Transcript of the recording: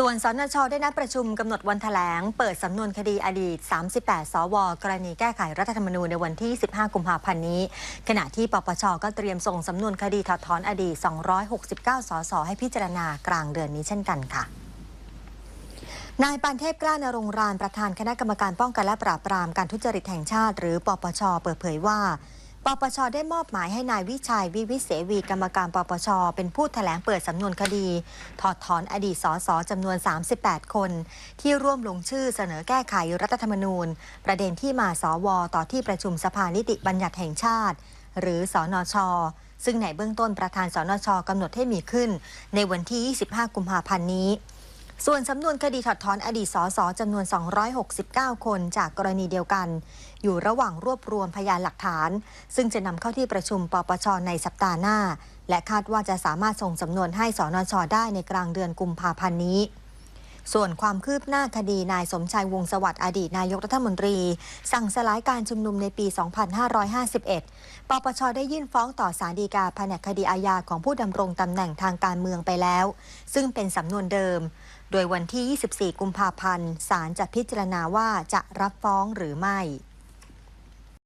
ส่วนสนชได้นัดประชุมกำหนดวันแถลง เปิดสำนวนคดีอดีต 38 สว กรณีแก้ไขรัฐธรรมนูญในวันที่ 15 กุมภาพันธ์นี้ ขณะที่ปปชก็เตรียมส่งสำนวนคดีถอดถอนอดีต 269 สส ให้พิจารณากลางเดือนนี้เช่นกันค่ะนายปานเทพกล้านรงรานประธานคณะกรรมการป้องกันและปราบปรามการทุจริตแห่งชาติ หรือปปชเปิดเผยว่า ปปชได้มอบหมายให้นายวิชัยวิวิเสวีกรรมการปปช เป็นผู้แถลงเปิดสำนวนคดี ถอดถอนอดีตสสจำนวน 38 คน ที่ร่วมลงชื่อเสนอแก้ไขรัฐธรรมนูญ ประเด็นที่มาสวต่อที่ประชุมสภานิติบัญญัติแห่งชาติ หรือสอนชซึ่งในเบื้องต้นประธานสนชกำหนดให้มีขึ้น ในวันที่ 25 กุมภาพันธ์นี้ ส่วนสำนวนคดีถอดถอนอดีตสสจำนวน 269 คนจากกรณีเดียวกัน อยู่ระหว่างรวบรวมพยานหลักฐาน ซึ่งจะนำเข้าที่ประชุมปปชในสัปดาห์หน้า และคาดว่าจะสามารถส่งสำนวนให้สนชได้ในกลางเดือนกุมภาพันธ์นี้ ส่วนความคืบหน้าคดีนายสมชายวงสวัสดิ์อดีตนายกรัฐมนตรี สั่งสลายการชุมนุมในปี 2551 ปปชได้ยื่นฟ้องต่อศาลฎีกาแผนกคดีอาญาของผู้ดำรงตำแหน่งทางการเมืองไปแล้ว ซึ่งเป็นสำนวนเดิม โดยวันที่ 24 กุมภาพันธ์ศาลจะพิจารณาว่าจะรับฟ้องหรือไม่